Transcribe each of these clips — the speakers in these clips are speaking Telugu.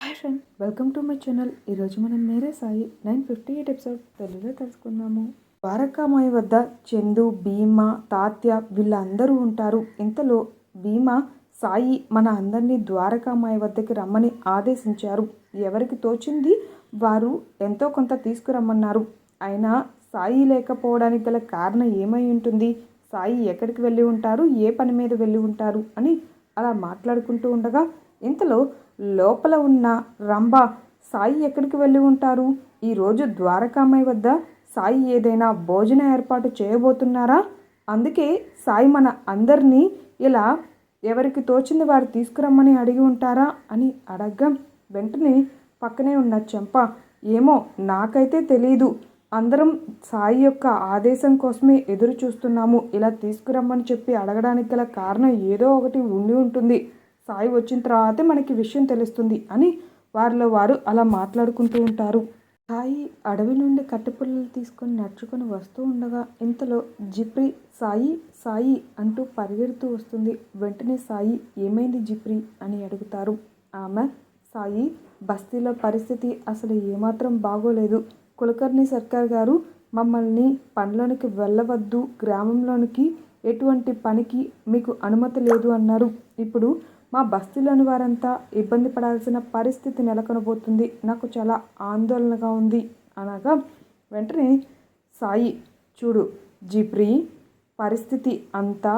Hi friend welcome to my channel. ఈరోజు మనం Mere Sai nine fifty eight episode తెలుగులో తెలుసుకుందాము. ద్వారకామాయి వద్ద చందు భీమా తాత్య వీళ్ళందరూ ఉంటారు. ఇంతలో భీమా సాయి మన అందరినీ ద్వారకామాయి వద్దకి రమ్మని ఆదేశించారు. ఎవరికి తోచింది? వారు ఎంతో కొంత తీసుకురమ్మన్నారు. అయినా సాయి లేకపోవడానికి గల కారణం ఏమై ఉంటుంది? సాయి ఎక్కడికి వెళ్ళి ఉంటారు? ఏ పని మీద వెళ్ళి ఉంటారు? అని అలా మాట్లాడుకుంటూ ఉండగా ఇంతలో లోపల ఉన్న రంభ సాయి ఎక్కడికి వెళ్ళి ఉంటారు? ఈరోజు ద్వారకామయ్య వద్ద సాయి ఏదైనా భోజన ఏర్పాటు చేయబోతున్నారా? అందుకే సాయి మన అందరినీ ఇలా ఎవరికి తోచింది వారు తీసుకురమ్మని అడిగి ఉంటారా అని అడగ్గా. వెంటనే పక్కనే ఉన్న చెంప ఏమో నాకైతే తెలియదు అందరం సాయి యొక్క ఆదేశం కోసమే ఎదురు చూస్తున్నాము ఇలా తీసుకురమ్మని చెప్పి అడగడానికి గల కారణం ఏదో ఒకటి ఉండి ఉంటుంది. సాయి వచ్చిన తర్వాతే మనకి విషయం తెలుస్తుంది అని వారిలో వారు అలా మాట్లాడుకుంటూ ఉంటారు. సాయి అడవి నుండి కట్టెపుల్లలు తీసుకొని నడుచుకొని వస్తూ ఉండగా ఇంతలో జిప్రి సాయి సాయి అంటూ పరిగెడుతూ వస్తుంది. వెంటనే సాయి ఏమైంది జిప్రి? అని అడుగుతారు. ఆమె సాయి బస్తీలో పరిస్థితి అసలు ఏమాత్రం బాగోలేదు. కులకర్ణి సర్కార్ గారు మమ్మల్ని పనిలోనికి వెళ్ళవద్దు గ్రామంలోనికి ఎటువంటి పనికి మీకు అనుమతి లేదు అన్నారు. ఇప్పుడు మా బస్తీలోని వారంతా ఇబ్బంది పడాల్సిన పరిస్థితి నెలకొనబోతుంది. నాకు చాలా ఆందోళనగా ఉంది. అనగా వెంటనే సాయి చూడు జిప్రి పరిస్థితి అంతా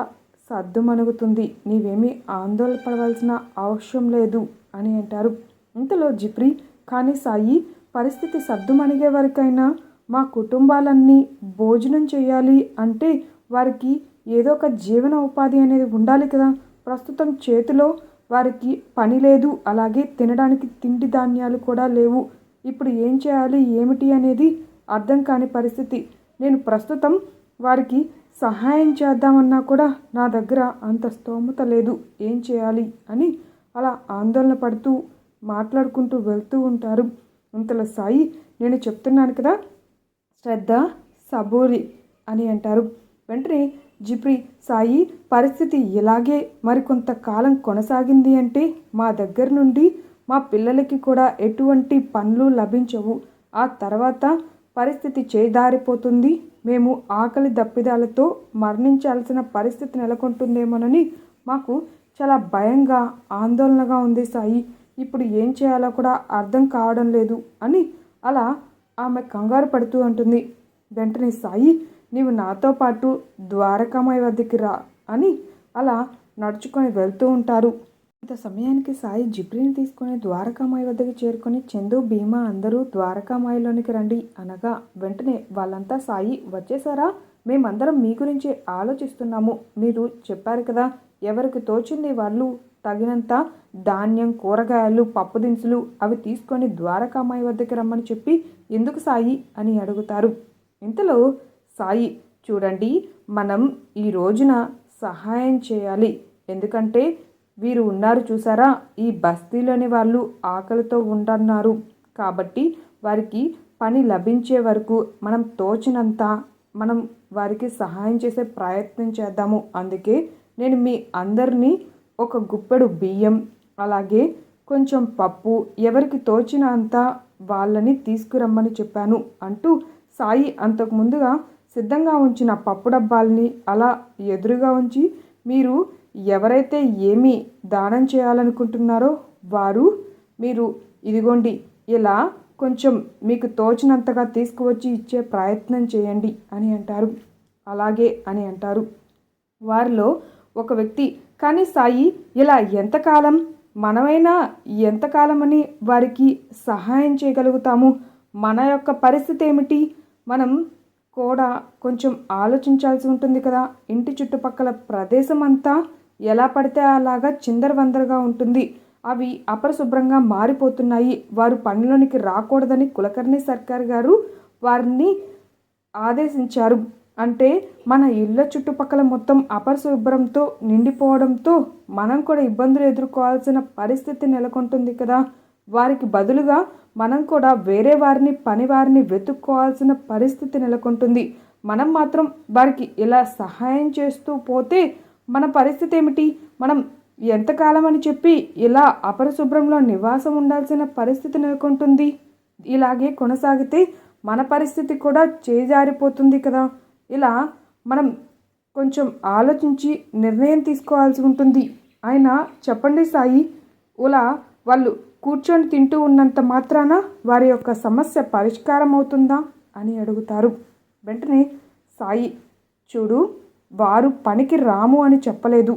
సర్దుమణుగుతుంది. నీవేమీ ఆందోళన పడవలసిన అవసరం లేదు అని అంటారు. ఇంతలో జిప్రి కానీ సాయి పరిస్థితి సర్దుమణిగే వరకైనా మా కుటుంబాలన్నీ భోజనం చేయాలి అంటే వారికి ఏదో ఒక జీవన ఉపాధి అనేది ఉండాలి కదా. ప్రస్తుతం చేతిలో వారికి పని లేదు అలాగే తినడానికి తిండి ధాన్యాలు కూడా లేవు. ఇప్పుడు ఏం చేయాలి ఏమిటి అనేది అర్థం కాని పరిస్థితి. నేను ప్రస్తుతం వారికి సహాయం చేద్దామన్నా కూడా నా దగ్గర అంత స్తోమత లేదు. ఏం చేయాలి అని అలా ఆందోళన పడుతూ మాట్లాడుకుంటూ వెళ్తూ ఉంటారు. అంతలో సాయి నేను చెప్తున్నాను కదా శ్రద్ధ సబూరి అని అంటారు. వెంటనే జిప్రి సాయి పరిస్థితి ఇలాగే మరికొంతకాలం కొనసాగింది అంటే మా దగ్గర నుండి మా పిల్లలకి కూడా ఎటువంటి పనులు లభించవు. ఆ తర్వాత పరిస్థితి చేదారిపోతుంది. మేము ఆకలి దప్పిదాలతో మరణించాల్సిన పరిస్థితి నెలకొంటుందేమోనని మాకు చాలా భయంగా ఆందోళనగా ఉంది సాయి. ఇప్పుడు ఏం చేయాలో కూడా అర్థం కావడం లేదు అని అలా ఆమె కంగారు పడుతూ ఉంటుంది. వెంటనే సాయి నీవు నాతో పాటు ద్వారకామాయి వద్దకి రా అని అలా నడుచుకొని వెళ్తూ ఉంటారు. ఇంత సమయానికి సాయి జిబ్రిని తీసుకొని ద్వారకామాయి వద్దకు చేరుకొని చందు భీమా అందరూ ద్వారకామాయిలోనికి రండి అనగా వెంటనే వాళ్ళంతా సాయి వచ్చేసారా మేమందరం మీ గురించి ఆలోచిస్తున్నాము. మీరు చెప్పారు కదా ఎవరికి తోచింది వాళ్ళు తగినంత ధాన్యం కూరగాయలు పప్పు దినుసులు అవి తీసుకొని ద్వారకామాయి వద్దకు రమ్మని చెప్పి ఎందుకు సాయి అని అడుగుతారు. ఇంతలో సాయి. చూడండి మనం ఈ రోజున సహాయం చేయాలి. ఎందుకంటే వీరు ఉన్నారు చూసారా? ఈ బస్తీలోని వాళ్ళు ఆకలితో ఉండన్నారు కాబట్టి వారికి పని లభించే వరకు మనం తోచినంత మనం వారికి సహాయం చేసే ప్రయత్నం చేద్దాము. అందుకే నేను మీ అందరినీ ఒక గుప్పెడు బియ్యం అలాగే కొంచెం పప్పు ఎవరికి తోచినంత వాళ్ళని తీసుకురమ్మని చెప్పాను అంటూ సాయి అంతకు ముందుగా సిద్ధంగా ఉంచిన పప్పు డబ్బాల్ని అలా ఎదురుగా ఉంచి మీరు ఎవరైతే ఏమి దానం చేయాలనుకుంటున్నారో వారు మీరు ఇదిగోండి ఇలా కొంచెం మీకు తోచినంతగా తీసుకువచ్చి ఇచ్చే ప్రయత్నం చేయండి అని అంటారు. అలాగే అని అంటారు. వారిలో ఒక వ్యక్తి కానీ సాయి ఇలా ఎంతకాలం మనమైనా ఎంతకాలం అని వారికి సహాయం చేయగలుగుతాము? మన యొక్క పరిస్థితి ఏమిటి? మనం కూడా కొంచెం ఆలోచించాల్సి ఉంటుంది కదా. ఇంటి చుట్టుపక్కల ప్రదేశం అంతా ఎలా పడితే అలాగా చిందరవందరగా ఉంటుంది. అవి అపరిశుభ్రంగా మారిపోతున్నాయి. వారు పనిలోనికి రాకూడదని కులకర్ణి సర్కార్ గారు వారిని ఆదేశించారు. అంటే మన ఇళ్ళ చుట్టుపక్కల మొత్తం అపరిశుభ్రంతో నిండిపోవడంతో మనం కూడా ఇబ్బందులు ఎదుర్కోవాల్సిన పరిస్థితి నెలకొంటుంది కదా. వారికి బదులుగా మనం కూడా వేరే వారిని పని వారిని వెతుక్కోవాల్సిన పరిస్థితి నెలకొంటుంది. మనం మాత్రం వారికి ఇలా సహాయం చేస్తూ పోతే మన పరిస్థితి ఏమిటి? మనం ఎంతకాలం అని చెప్పి ఇలా అపరిశుభ్రంలో నివాసం ఉండాల్సిన పరిస్థితి నెలకొంటుంది. ఇలాగే కొనసాగితే మన పరిస్థితి కూడా చేజారిపోతుంది కదా. ఇలా మనం కొంచెం ఆలోచించి నిర్ణయం తీసుకోవాల్సి ఉంటుంది. ఆయన చెప్పండి సాయి ఇలా వాళ్ళు కూర్చొని తింటూ ఉన్నంత మాత్రాన వారి యొక్క సమస్య పరిష్కారం అవుతుందా అని అడుగుతారు. వెంటనే సాయి చూడు వారు పనికి రాము అని చెప్పలేదు.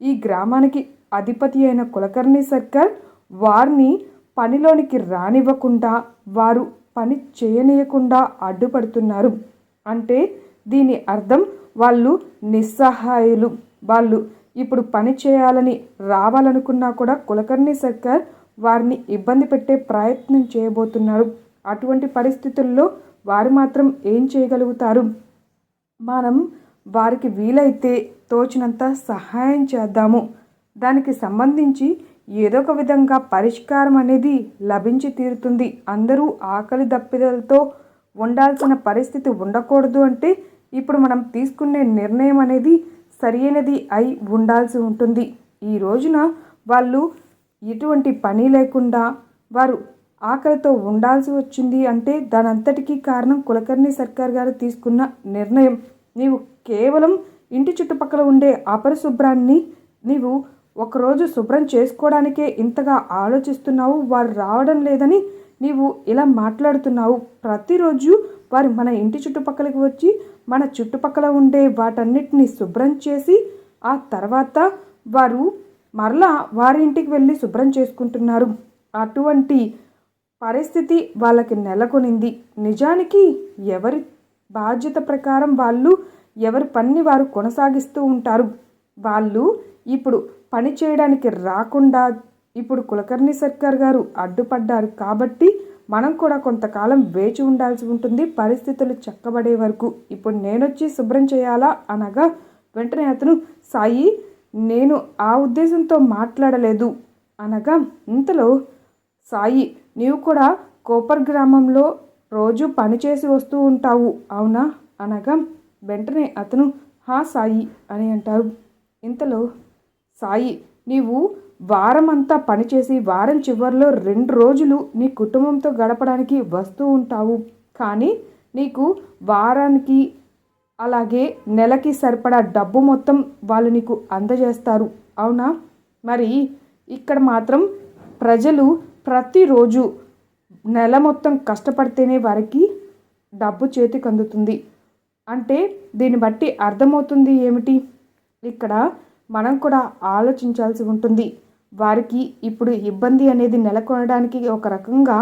ఈ గ్రామానికి అధిపతి అయిన కులకర్ణి సర్కార్ వారిని పనిలోనికి రానివ్వకుండా వారు పని చేయనీయకుండా అడ్డుపడుతున్నారు. అంటే దీని అర్థం వాళ్ళు నిస్సహాయులు. వాళ్ళు ఇప్పుడు పని చేయాలని రావాలనుకున్నా కూడా కులకర్ణి సర్కార్ వారిని ఇబ్బంది పెట్టే ప్రయత్నం చేయబోతున్నారు. అటువంటి పరిస్థితుల్లో వారు మాత్రం ఏం చేయగలుగుతారు? మనం వారికి వీలైతే తోచినంత సహాయం చేద్దాము. దానికి సంబంధించి ఏదో ఒక విధంగా పరిష్కారం అనేది లభించి తీరుతుంది. అందరూ ఆకలి దప్పిదలతో ఉండాల్సిన పరిస్థితి ఉండకూడదు అంటే ఇప్పుడు మనం తీసుకునే నిర్ణయం అనేది సరైనది అయి ఉండాల్సి ఉంటుంది. ఈ రోజున వాళ్ళు ఎటువంటి పని లేకుండా వారు ఆకలితో ఉండాల్సి వచ్చింది అంటే దానంతటికీ కారణం కులకర్ణి సర్కార్ గారు తీసుకున్న నిర్ణయం. నీవు కేవలం ఇంటి చుట్టుపక్కల ఉండే అపరిశుభ్రాన్ని నీవు ఒకరోజు శుభ్రం చేసుకోవడానికే ఇంతగా ఆలోచిస్తున్నావు వారు రావడం లేదని నీవు ఇలా మాట్లాడుతున్నావు. ప్రతిరోజు వారు మన ఇంటి చుట్టుపక్కలకి వచ్చి మన చుట్టుపక్కల ఉండే వాటన్నిటిని శుభ్రం చేసి ఆ తర్వాత వారు మరలా వారి ఇంటికి వెళ్ళి శుభ్రం చేసుకుంటున్నారు. అటువంటి పరిస్థితి వాళ్ళకి నెలకొనింది. నిజానికి ఎవరి బాధ్యత ప్రకారం వాళ్ళు ఎవరి పని వారు కొనసాగిస్తూ ఉంటారు. వాళ్ళు ఇప్పుడు పని చేయడానికి రాకుండా ఇప్పుడు కులకర్ణి సర్కార్ గారు అడ్డుపడ్డారు కాబట్టి మనం కూడా కొంతకాలం వేచి ఉండాల్సి ఉంటుంది. పరిస్థితులు చక్కబడే వరకు. ఇప్పుడు నేనొచ్చి శుభ్రం చేయాలా అనగా వెంటనే అతను సాయి నేను ఆ ఉద్దేశంతో మాట్లాడలేదు. అనగా ఇంతలో సాయి నీవు కూడా కోపర్ గ్రామంలో రోజు పనిచేసి వస్తూ ఉంటావు అవునా? అనగా వెంటనే అతను హా సాయి అని అంటారు ఇంతలో సాయి నీవు వారమంతా పనిచేసి వారం చివరిలో రెండు రోజులు నీ కుటుంబంతో గడపడానికి వస్తూ ఉంటావు. కానీ నీకు వారానికి అలాగే నెలకి సరిపడా డబ్బు మొత్తం వాళ్ళు నీకు అందజేస్తారు. అవునా? మరి ఇక్కడ మాత్రం ప్రజలు ప్రతిరోజు నెల మొత్తం కష్టపడితేనే వారికి డబ్బు చేతికి అందుతుంది. అంటే దీన్ని బట్టి అర్థమవుతుంది ఏమిటి? ఇక్కడ మనం కూడా ఆలోచించాల్సి ఉంటుంది. వారికి ఇప్పుడు ఇబ్బంది అనేది నెలకొనడానికి ఒక రకంగా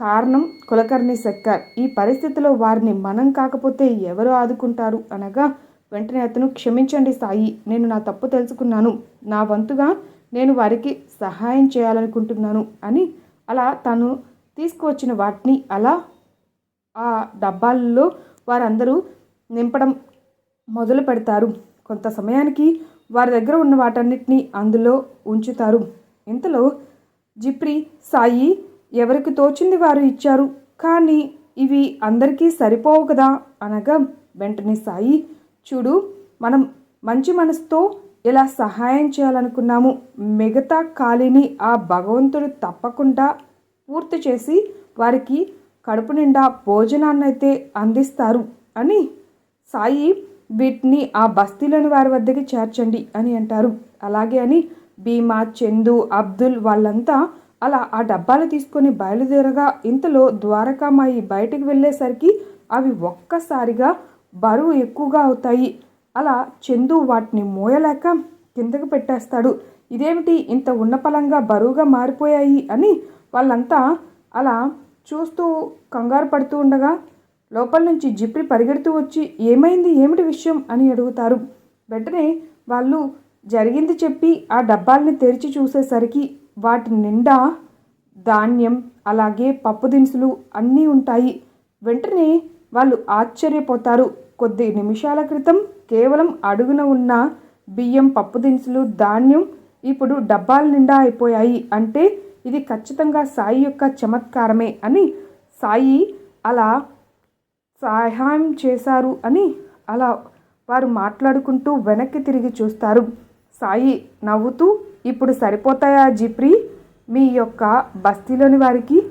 కారణం కులకర్ణి సర్కార్ ఈ పరిస్థితిలో వారిని మనం కాకపోతే ఎవరు ఆదుకుంటారు అనగా వెంటనే అతను క్షమించండి సాయి నేను నా తప్పు తెలుసుకున్నాను. నా వంతుగా నేను వారికి సహాయం చేయాలనుకుంటున్నాను అని అలా తను తీసుకువచ్చిన వాటిని అలా ఆ డబ్బాల్లో వారందరూ నింపడం మొదలు పెడతారు. కొంత సమయానికి వారి దగ్గర ఉన్న వాటన్నిటిని అందులో ఉంచుతారు. ఇంతలో జిప్రి సాయి ఎవరికి తోచింది వారు ఇచ్చారు. కానీ ఇవి అందరికీ సరిపోవు కదా? అనగా వెంటనే సాయి చూడు మనం మంచి మనసుతో ఇలా సహాయం చేయాలనుకున్నాము మిగతా ఖాళీని ఆ భగవంతుడు తప్పకుండా పూర్తి చేసి వారికి కడుపు నిండా భోజనాన్ని అయితే అందిస్తారు అని సాయి వీటిని ఆ బస్తీలోని వారి వద్దకి చేర్చండి అని అంటారు. అలాగే అని భీమా చందు అబ్దుల్ వాళ్ళంతా అలా ఆ డబ్బాలు తీసుకొని బయలుదేరగా ఇంతలో ద్వారకామాయి బయటికి వెళ్ళేసరికి అవి ఒక్కసారిగా బరువు ఎక్కువగా అవుతాయి. అలా చందు వాటిని మోయలేక కిందకు పెట్టేస్తాడు. ఇదేమిటి? ఇంత ఉన్నపలంగా బరువుగా మారిపోయాయి అని వాళ్ళంతా అలా చూస్తూ కంగారు పడుతూ ఉండగా లోపల నుంచి జిప్రి పరిగెడుతూ వచ్చి ఏమైంది? ఏమిటి విషయం? అని అడుగుతారు. వెంటనే వాళ్ళు జరిగింది చెప్పి ఆ డబ్బాల్ని తెరిచి చూసేసరికి వాటి నిండా ధాన్యం అలాగే పప్పు దినుసులు అన్నీ ఉంటాయి. వెంటనే వాళ్ళు ఆశ్చర్యపోతారు. కొద్ది నిమిషాల క్రితం కేవలం అడుగున ఉన్న బియ్యం పప్పు దినుసులు ధాన్యం ఇప్పుడు డబ్బాల నిండా అయిపోయాయి. అంటే ఇది ఖచ్చితంగా సాయి యొక్క చమత్కారమే అని సాయి అలా సహాయం చేశారు అని అలా వారు మాట్లాడుకుంటూ వెనక్కి తిరిగి చూస్తారు. సాయి నవ్వుతూ ఇప్పుడు సరిపోతాయా జిప్రి? మీ యొక్క బస్తీలోని వారికి?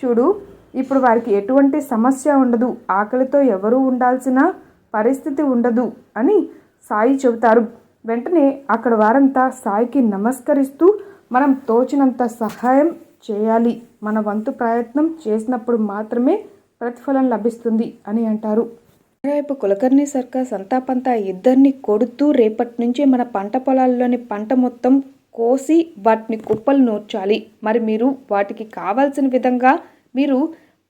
చూడు ఇప్పుడు వారికి ఎటువంటి సమస్య ఉండదు. ఆకలితో ఎవరూ ఉండాల్సిన పరిస్థితి ఉండదు అని సాయి చెబుతారు. వెంటనే అక్కడ వారంతా సాయికి నమస్కరిస్తూ మనం తోచినంత సహాయం చేయాలి. మన వంతు ప్రయత్నం చేసినప్పుడు మాత్రమే ప్రతిఫలం లభిస్తుంది అని అంటారు. రేపు కులకర్ణి సర్కార్ సంతాపంతా ఇద్దరిని కొడుతూ రేపటి నుంచి మన పంట పొలాల్లోని పంట మొత్తం కోసి వాటిని కుప్పలు నూర్చాలి. మరి మీరు వాటికి కావాల్సిన విధంగా మీరు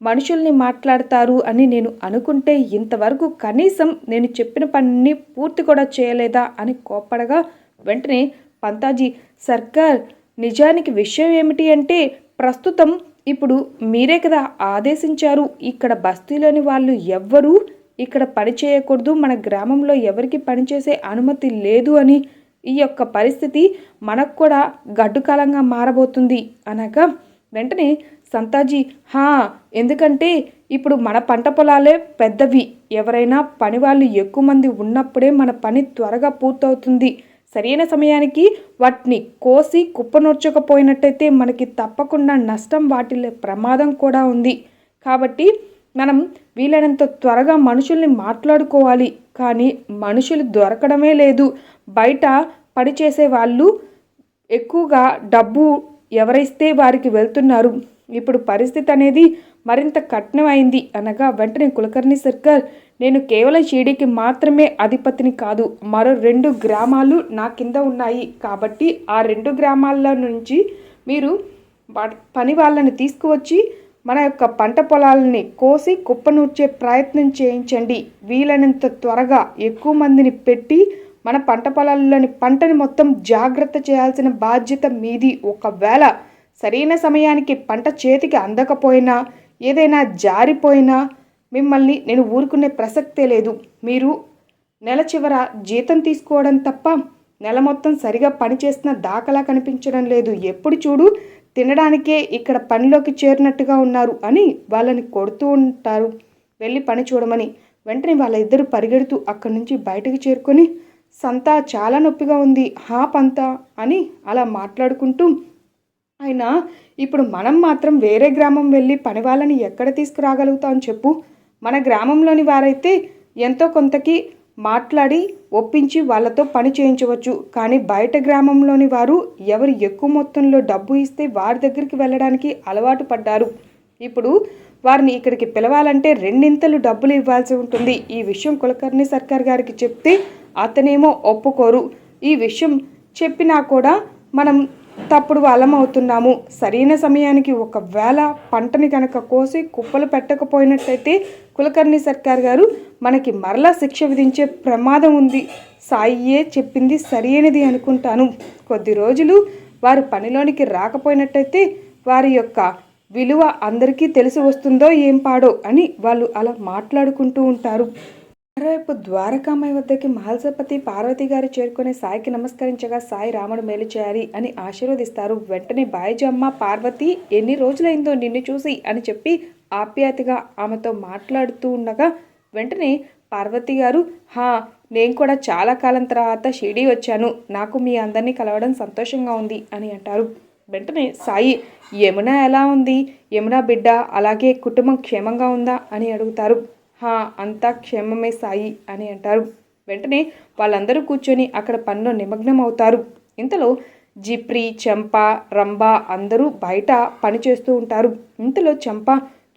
మనుషుల్ని మాట్లాడతారు అని నేను అనుకుంటే ఇంతవరకు కనీసం నేను చెప్పిన పనిని పూర్తి కూడా చేయలేదా అని కోప్పడగా వెంటనే పంతాజీ సర్కార్ నిజానికి విషయం ఏమిటి అంటే ప్రస్తుతం ఇప్పుడు మీరే కదా ఆదేశించారు ఇక్కడ బస్తీలోని వాళ్ళు ఎవ్వరూ ఇక్కడ పని చేయకూడదు మన గ్రామంలో ఎవరికి పనిచేసే అనుమతి లేదు అని ఈ యొక్క పరిస్థితి మనకు కూడా గడ్డుకాలంగా మారబోతుంది అనగా వెంటనే సంతాజీ హా ఎందుకంటే ఇప్పుడు మన పంట పొలాలే పెద్దవి. ఎవరైనా పని వాళ్ళు ఎక్కువ మంది ఉన్నప్పుడే మన పని త్వరగా పూర్తవుతుంది. సరైన సమయానికి వాటిని కోసి కుప్పనొచ్చకపోయినట్టయితే మనకి తప్పకుండా నష్టం వాటిల్లే ప్రమాదం కూడా ఉంది. కాబట్టి మనం వీలైనంత త్వరగా మనుషుల్ని మాట్లాడుకోవాలి. కానీ మనుషులు దొరకడమే లేదు. బయట పనిచేసే వాళ్ళు ఎక్కువగా డబ్బు ఎవరిస్తే వారికి వెళ్తున్నారు ఇప్పుడు పరిస్థితి అనేది మరింత కఠినమైంది అనగా వెంటనే కులకర్ణి సర్కార్ నేను కేవలం షిరిడీకి మాత్రమే అధిపతిని కాదు మరో రెండు గ్రామాలు నా కింద ఉన్నాయి. కాబట్టి ఆ రెండు గ్రామాల నుంచి మీరు వా- పని వాళ్ళని తీసుకువచ్చి మన యొక్క పంట పొలాలని కోసి కుప్పనూర్చే ప్రయత్నం చేయించండి. వీలైనంత త్వరగా ఎక్కువ మందిని పెట్టి మన పంట పొలాల్లోని పంటని మొత్తం జాగ్రత్త చేయాల్సిన బాధ్యత మీది. ఒకవేళ సరైన సమయానికి పంట చేతికి అందకపోయినా ఏదైనా జారిపోయినా మిమ్మల్ని నేను ఊరుకునే ప్రసక్తే లేదు. మీరు నెల చివర జీతం తీసుకోవడం తప్ప నెల మొత్తం సరిగా పనిచేస్తున్న దాఖలా కనిపించడం లేదు. ఎప్పుడు చూడు తినడానికే ఇక్కడ పనిలోకి చేరినట్టుగా ఉన్నారు అని వాళ్ళని కొడుతూ ఉంటారు. వెళ్ళి పని చూడమని వెంటనే వాళ్ళ ఇద్దరు పరిగెడుతూ అక్కడి నుంచి బయటకు చేరుకొని సంతా చాలా నొప్పిగా ఉంది హా పంతా అని అలా మాట్లాడుకుంటూ అయినా ఇప్పుడు మనం మాత్రం వేరే గ్రామం వెళ్ళి పని వాళ్ళని ఎక్కడ తీసుకురాగలుగుతాం చెప్పు. మన గ్రామంలోని వారైతే ఎంతో కొంతకి మాట్లాడి ఒప్పించి వాళ్ళతో పని చేయించవచ్చు. కానీ బయట గ్రామంలోని వారు ఎవరు ఎక్కువ మొత్తంలో డబ్బు ఇస్తే వారి దగ్గరికి వెళ్ళడానికి అలవాటు పడ్డారు. ఇప్పుడు వారిని ఇక్కడికి పిలవాలంటే రెండింతలు డబ్బులు ఇవ్వాల్సి ఉంటుంది. ఈ విషయం కులకర్ణి సర్కార్ గారికి చెప్తే అతనేమో ఒప్పుకోరు. ఈ విషయం చెప్పినా కూడా మనం తప్పుడు వాళ్ళం అవుతున్నాము సరైన సమయానికి ఒకవేళ పంటని కనుక కోసి కుప్పలు పెట్టకపోయినట్టయితే కులకర్ణి సర్కార్ గారు మనకి మరలా శిక్ష విధించే ప్రమాదం ఉంది. సాయియే చెప్పింది సరైనది అనుకుంటాను. కొద్ది రోజులు వారు పనిలోనికి రాకపోయినట్టయితే వారి యొక్క విలువ అందరికీ తెలిసి వస్తుందో ఏం పాడో అని వాళ్ళు అలా మాట్లాడుకుంటూ ఉంటారు. మరోవైపు ద్వారకామయ్య వద్దకి మహల్సపతి పార్వతి గారు చేరుకునే సాయికి నమస్కరించగా సాయి రాముడు మేలు చేయాలి అని ఆశీర్వదిస్తారు. వెంటనే బాయిజమ్మ పార్వతి ఎన్ని రోజులైందో నిన్ను చూసి అని చెప్పి ఆప్యాయతగా ఆమెతో మాట్లాడుతూ ఉండగా వెంటనే పార్వతి గారు హా నేను కూడా చాలా కాలం తర్వాత షిరిడీ వచ్చాను. నాకు మీ అందరినీ కలవడం సంతోషంగా ఉంది అని అంటారు. వెంటనే సాయి యమున ఎలా ఉంది? యమున బిడ్డ అలాగే కుటుంబం క్షేమంగా ఉందా? అని అడుగుతారు. హా అంతా క్షేమమే సాయి అని అంటారు. వెంటనే వాళ్ళందరూ కూర్చొని అక్కడ పనిలో నిమగ్నం అవుతారు ఇంతలో జిప్రి చెంప రంభ అందరూ బయట పని చేస్తూ ఉంటారు. ఇంతలో చెంప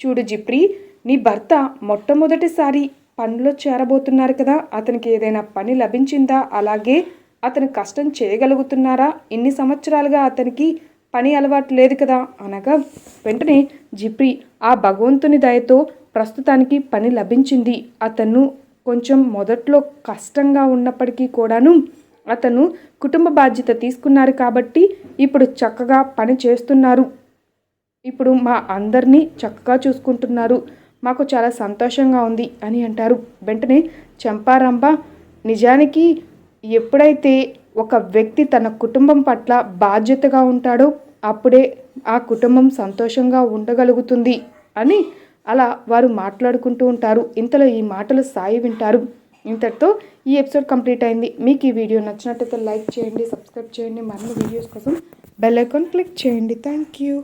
చూడు జిప్రి నీ భర్త మొట్టమొదటిసారి పనిలో చేరబోతున్నారు కదా అతనికి ఏదైనా పని లభించిందా? అలాగే అతను కష్టం చేయగలుగుతున్నారా? ఇన్ని సంవత్సరాలుగా అతనికి పని అలవాటు లేదు కదా? అనగా వెంటనే జిప్రి ఆ భగవంతుని దయతో ప్రస్తుతానికి పని లభించింది. అతను కొంచెం మొదట్లో కష్టంగా ఉన్నప్పటికీ కూడాను అతను కుటుంబ బాధ్యత తీసుకున్నారు కాబట్టి ఇప్పుడు చక్కగా పని చేస్తున్నారు. ఇప్పుడు మా అందరినీ చక్కగా చూసుకుంటున్నారు. మాకు చాలా సంతోషంగా ఉంది అని అంటారు. వెంటనే చంపారంబ నిజానికి ఎప్పుడైతే ఒక వ్యక్తి తన కుటుంబం పట్ల బాధ్యతగా ఉంటాడో అప్పుడే ఆ కుటుంబం సంతోషంగా ఉండగలుగుతుంది అని అలా వారు మాట్లాడుకుంటూ ఉంటారు. ఇంతలో ఈ మాటలు సాయి వింటారు. ఇంతటితో ఈ ఎపిసోడ్ కంప్లీట్ అయింది. మీకు ఈ వీడియో నచ్చినట్టయితే లైక్ చేయండి సబ్స్క్రైబ్ చేయండి. మరిన్ని వీడియోస్ కోసం బెల్ ఐకాన్ క్లిక్ చేయండి. Thank you.